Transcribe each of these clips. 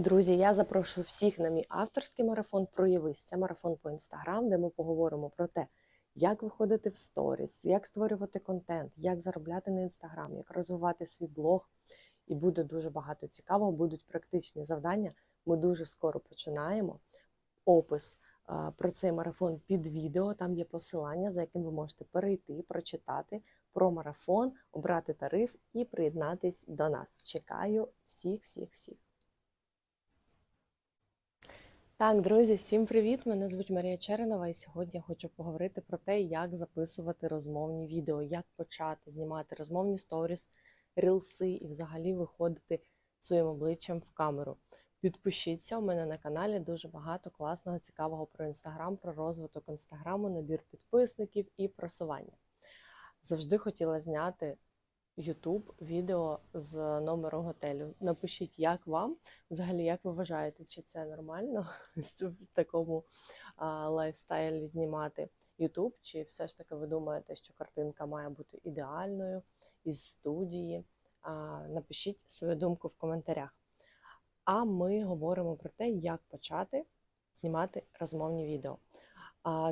Друзі, я запрошую всіх на мій авторський марафон Проявись. Це марафон по інстаграм, де ми поговоримо про те, як виходити в сторіс, як створювати контент, як заробляти на інстаграм, як розвивати свій блог. І буде дуже багато цікавого, будуть практичні завдання. Ми дуже скоро починаємо. Опис а, про цей марафон під відео. Там є посилання, за яким ви можете перейти, прочитати про марафон, обрати тариф і приєднатись до нас. Чекаю всіх, всіх, всіх. Так, друзі, всім привіт! Мене звуть Марія Черенова, і сьогодні я хочу поговорити про те, як записувати розмовні відео, як почати знімати розмовні сторіс, рілси і взагалі виходити своїм обличчям в камеру. Підпишіться у мене на каналі дуже багато класного, цікавого про інстаграм, про розвиток інстаграму, набір підписників і просування. Завжди хотіла зняти YouTube відео з номеру готелю. Напишіть, як вам, взагалі, як ви вважаєте, чи це нормально в такому лайфстайлі знімати YouTube, чи все ж таки ви думаєте, що картинка має бути ідеальною із студії? Напишіть свою думку в коментарях. А ми говоримо про те, як почати знімати розмовні відео.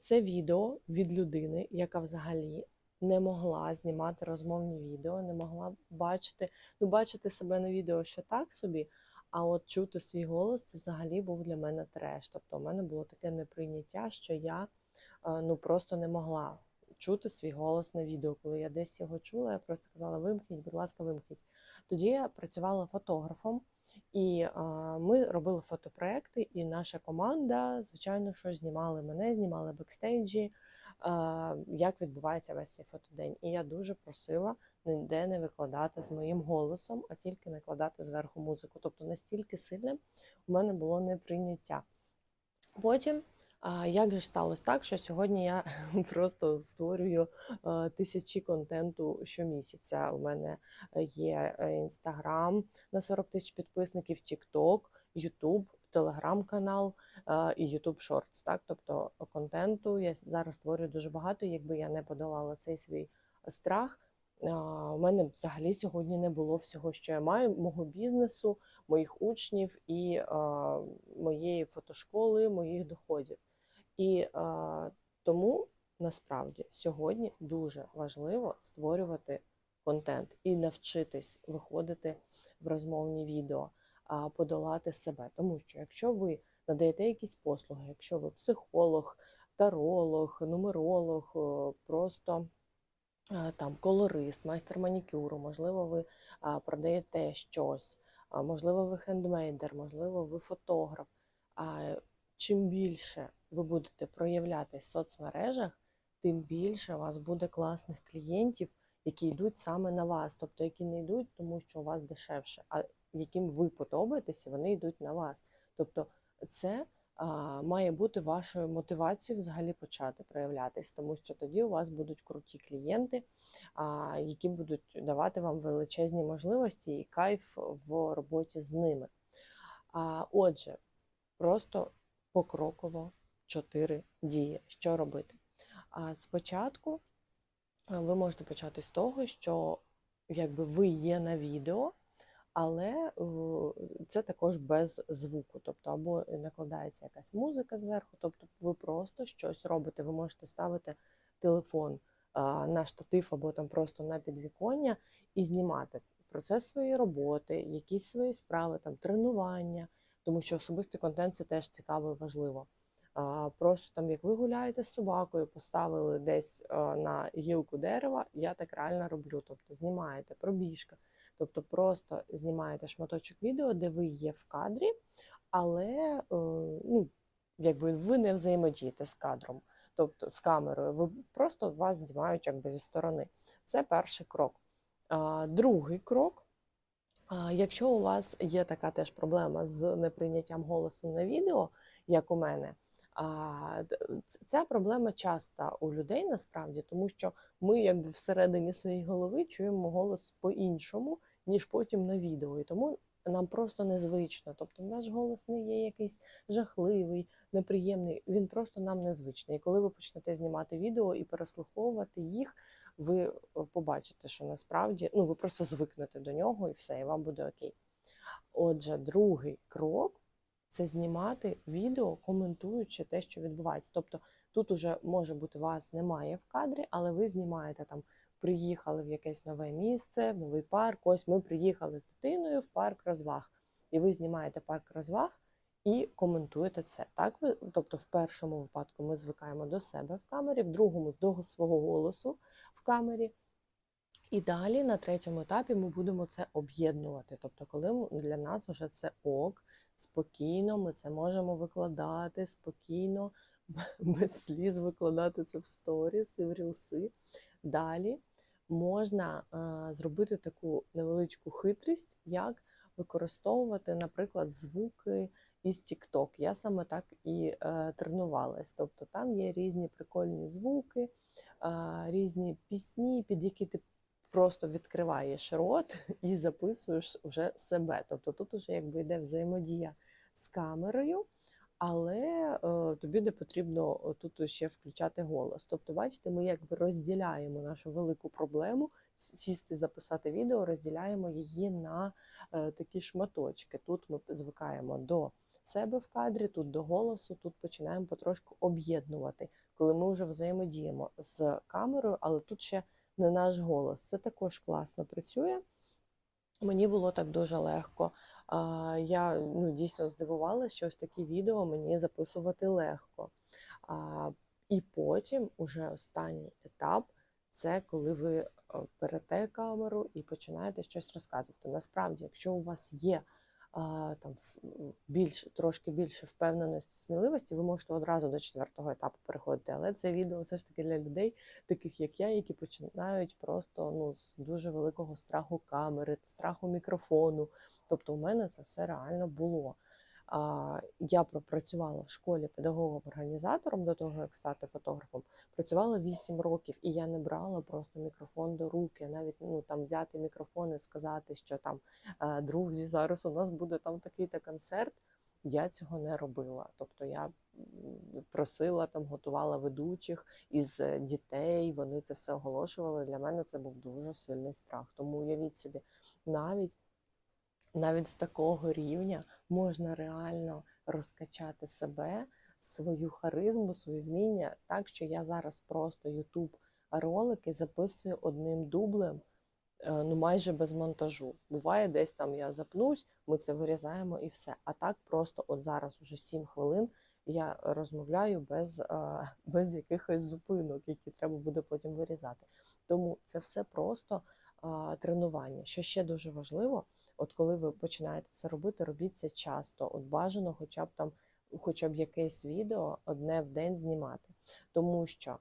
Це відео від людини, яка взагалі не могла знімати розмовні відео, не могла бачити, ну бачити себе на відео ще так собі. А от чути свій голос це взагалі був для мене треш. Тобто, у мене було таке неприйняття, що я е, ну просто не могла чути свій голос на відео. Коли я десь його чула, я просто казала: вимкніть, будь ласка, вимкніть. Тоді я працювала фотографом, і а, ми робили фотопроекти, і наша команда, звичайно, що знімали мене, знімали бекстейджі, а, як відбувається весь цей фотодень. І я дуже просила ніде не викладати з моїм голосом, а тільки накладати зверху музику. Тобто настільки сильним у мене було неприйняття. Потім. А як же сталося так, що сьогодні я просто створюю е, тисячі контенту щомісяця. У мене є інстаграм на 40 тисяч підписників, Тікток, Ютуб, телеграм-канал е, і Ютуб Шортс. Так, тобто контенту я зараз створюю дуже багато. Якби я не подолала цей свій страх. е, У мене взагалі сьогодні не було всього, що я маю, мого бізнесу, моїх учнів і е, моєї фотошколи, моїх доходів. І е, тому насправді сьогодні дуже важливо створювати контент і навчитись виходити в розмовні відео, а подолати себе. Тому що якщо ви надаєте якісь послуги, якщо ви психолог, таролог, нумеролог, просто там колорист, майстер манікюру, можливо, ви а, продаєте щось, можливо, ви хендмейдер, можливо, ви фотограф. А чим більше ви будете проявлятись в соцмережах, тим більше у вас буде класних клієнтів, які йдуть саме на вас, тобто які не йдуть, тому що у вас дешевше, а яким ви подобаєтеся, вони йдуть на вас. Тобто, це а, має бути вашою мотивацією взагалі почати проявлятись, тому що тоді у вас будуть круті клієнти, а, які будуть давати вам величезні можливості і кайф в роботі з ними. А, Отже, просто покроково чотири дії. Що робити? А спочатку ви можете почати з того, що якби ви є на відео, але е, це також без звуку, тобто або накладається якась музика зверху, тобто ви просто щось робите. Ви можете ставити телефон на штатив або там просто на підвіконня і знімати процес своєї роботи, якісь свої справи, там тренування, тому що особистий контент це теж цікаво і важливо. Просто там, як ви гуляєте з собакою, поставили десь на гілку дерева, я так реально роблю. Тобто знімаєте пробіжка, тобто просто знімаєте шматочок відео, де ви є в кадрі, але е, ну, якби ви не взаємодієте з кадром, тобто з камерою. Ви просто вас знімають якби зі сторони. Це перший крок. Другий крок. Якщо у вас є така теж проблема з неприйняттям голосу на відео, як у мене, ця проблема часта у людей насправді, тому що ми якби всередині своєї голови чуємо голос по-іншому, ніж потім на відео. І тому нам просто незвично. Тобто наш голос не є якийсь жахливий, неприємний, він просто нам незвичний. І коли ви почнете знімати відео і переслуховувати їх, ви е, побачите, що насправді ну ви просто звикнете до нього і все, і вам буде окей. Отже, другий крок це знімати відео, коментуючи те, що відбувається. Тобто тут уже може бути вас немає в кадрі, але ви знімаєте там, приїхали в якесь нове місце, в новий парк. Ось ми приїхали з дитиною в парк розваг. І ви знімаєте парк розваг і коментуєте це. Так ви, тобто, в першому випадку ми звикаємо до себе в камері, в другому до свого голосу в камері. І далі на третьому етапі ми будемо це об'єднувати. Тобто, коли для нас вже це ок, спокійно, ми це можемо викладати спокійно, без сліз викладати це в сторіс і в рілси. Далі можна е, зробити таку невеличку хитрість, як використовувати, наприклад, звуки із TikTok. Я саме так і е, тренувалась. Тобто там є різні прикольні звуки, е, різні пісні, під які ти просто відкриваєш рот і записуєш вже себе. Тобто тут уже якби йде взаємодія з камерою, але е, тобі не потрібно е, тут ще включати голос. Тобто, бачите, ми якби розділяємо нашу велику проблему. Сісти, записати відео, розділяємо її на е, такі шматочки. Тут ми звикаємо до себе в кадрі, тут до голосу, тут починаємо потрошку об'єднувати, коли ми вже взаємодіємо з камерою, але тут ще не наш голос. Це також класно працює. Мені було так дуже легко. Я ну, дійсно здивувалася, що ось такі відео мені записувати легко. І потім, уже останній етап, це коли ви е, берете камеру і починаєте щось розказувати. Насправді, якщо у вас є там більш трошки більше впевненості, сміливості, ви можете одразу до четвертого етапу переходити. Але це відео все ж таки для людей, таких як я, які починають просто ну з дуже великого страху камери, страху мікрофону. Тобто, у мене це все реально було. Я пропрацювала в школі педагогом-організатором до того, як стати фотографом. Працювала 8 років, і я не брала просто мікрофон до руки. Навіть ну там взяти мікрофон і сказати, що там «Е, друзі, зараз у нас буде там такий-то концерт. Я цього не робила. Тобто я просила там, готувала ведучих із е, дітей. Вони це все оголошували. Для мене це був дуже сильний страх. Тому уявіть собі, навіть навіть з такого рівня можна реально розкачати себе, свою харизму, свої вміння, так що я зараз просто YouTube ролики записую одним дублем, е, ну майже без монтажу. Буває, десь там я запнусь, ми це вирізаємо і все. А так просто от зараз уже 7 хвилин я розмовляю без, е, без якихось зупинок, які треба буде потім вирізати. Тому це все просто тренування. Що ще дуже важливо, от коли ви починаєте це робити, робіть це часто. От бажано, хоча б там, хоча б якесь відео одне в день знімати. Тому що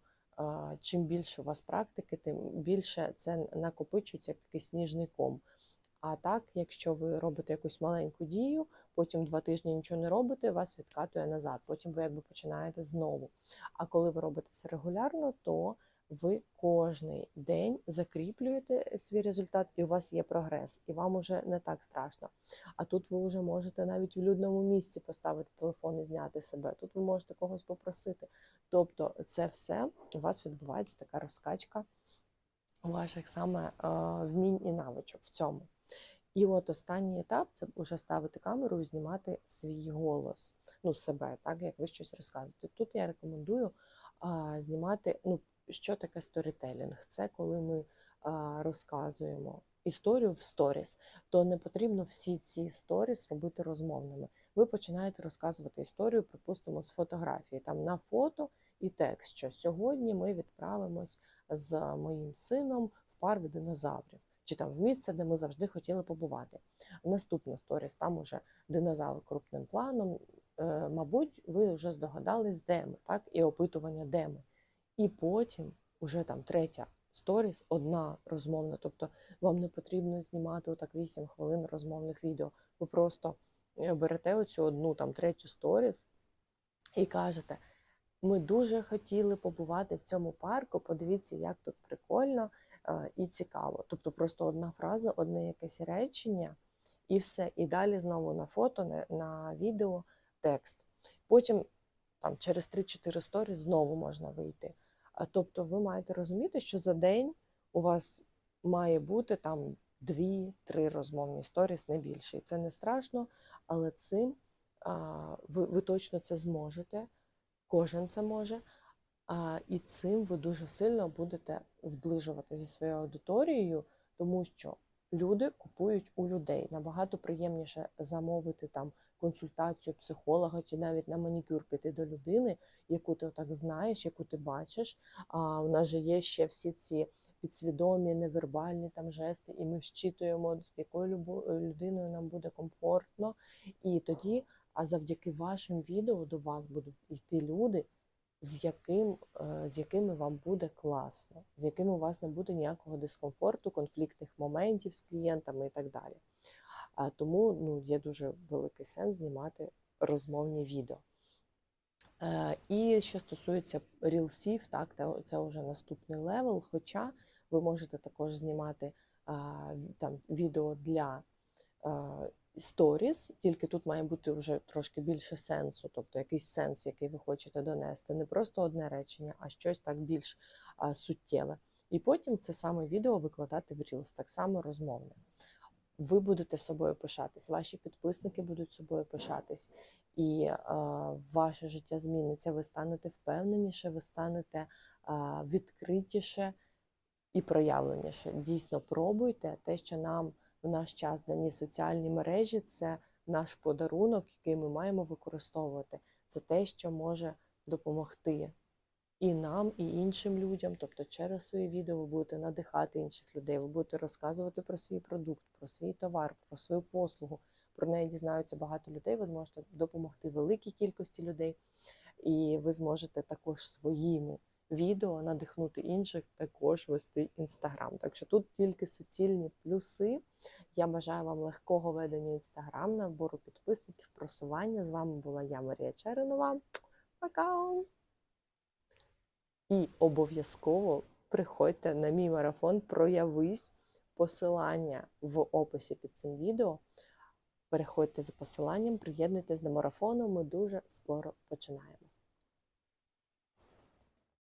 чим більше у вас практики, тим більше це накопичується як такий сніжний ком. А так, якщо ви робите якусь маленьку дію, потім два тижні нічого не робите, вас відкатує назад. Потім ви якби починаєте знову. А коли ви робите це регулярно, то ви кожний день закріплюєте свій результат, і у вас є прогрес, і вам уже не так страшно. А тут ви вже можете навіть в людному місці поставити телефон і зняти себе. Тут ви можете когось попросити. Тобто, це все у вас відбувається така розкачка ваших саме е, вмінь і навичок в цьому. І от останній етап це вже ставити камеру і знімати свій голос, ну себе, так як ви щось розказуєте. Тут я рекомендую знімати. Ну, що таке сторітелінг? Це коли ми розказуємо історію в сторіс, то не потрібно всі ці сторіс робити розмовними. Ви починаєте розказувати історію, припустимо, з фотографії, там на фото і текст, що сьогодні ми відправимось з моїм сином в парк динозаврів. Чи там в місце, де ми завжди хотіли побувати. Наступна сторіс, там уже динозавр крупним планом. Е, мабуть, ви вже здогадались, де ми, так? І опитування, де ми. І потім, уже там третя сторіс, одна розмовна. Тобто вам не потрібно знімати отак 8 хвилин розмовних відео. Ви просто е, берете оцю одну там третю сторіс і кажете: ми дуже хотіли побувати в цьому парку. Подивіться, як тут прикольно е, і цікаво. Тобто просто одна фраза, одне якесь речення, і все. І далі знову на фото, на, на відео текст. Потім там через 3-4 сторіс знову можна вийти. А тобто, ви маєте розуміти, що за день у вас має бути там дві-три розмовні сторіс, не більше. І це не страшно, але цим а, ви, ви точно це зможете, кожен це може. А, і цим ви дуже сильно будете зближувати зі своєю аудиторією, тому що люди купують у людей. Набагато приємніше замовити там консультацію психолога чи навіть на манікюр піти до людини, яку ти отак знаєш, яку ти бачиш. А у нас же є ще всі ці підсвідомі, невербальні там жести, і ми вчитуємо, з якою людиною нам буде комфортно. І тоді, а завдяки вашим відео до вас будуть йти люди, з, яким, е, з якими вам буде класно, з якими у вас не буде ніякого дискомфорту, конфліктних моментів з клієнтами і так далі. Тому ну, є дуже великий сенс знімати розмовні відео. Е, І що стосується рілсів, так, це, вже наступний левел. Хоча ви можете також знімати там, відео для сторіс, тільки тут має бути вже трошки більше сенсу, тобто якийсь сенс, який ви хочете донести. Не просто одне речення, а щось так більш суттєве. І потім це саме відео викладати в Reels, так само розмовне. Ви будете собою пишатись, ваші підписники будуть собою пишатись, і е, ваше життя зміниться. Ви станете впевненіше, ви станете е, відкритіше і проявленіше. Дійсно, пробуйте те, що нам в наш час дані соціальні мережі, це наш подарунок, який ми маємо використовувати. Це те, що може допомогти і нам, і іншим людям. Тобто, через свої відео ви будете надихати інших людей, ви будете розказувати про свій продукт, про свій товар, про свою послугу. Про неї дізнаються багато людей. Ви зможете допомогти великій кількості людей, і ви зможете також своїми відео надихнути інших, також вести інстаграм. Так що тут тільки суцільні плюси. Я бажаю вам легкого ведення інстаграм, набору підписників, просування. З вами була я, Марія Черенова. Пока! І обов'язково приходьте на мій марафон, проявись посилання в описі під цим відео. Переходьте за посиланням, приєднуйтесь до марафону. Ми дуже скоро починаємо.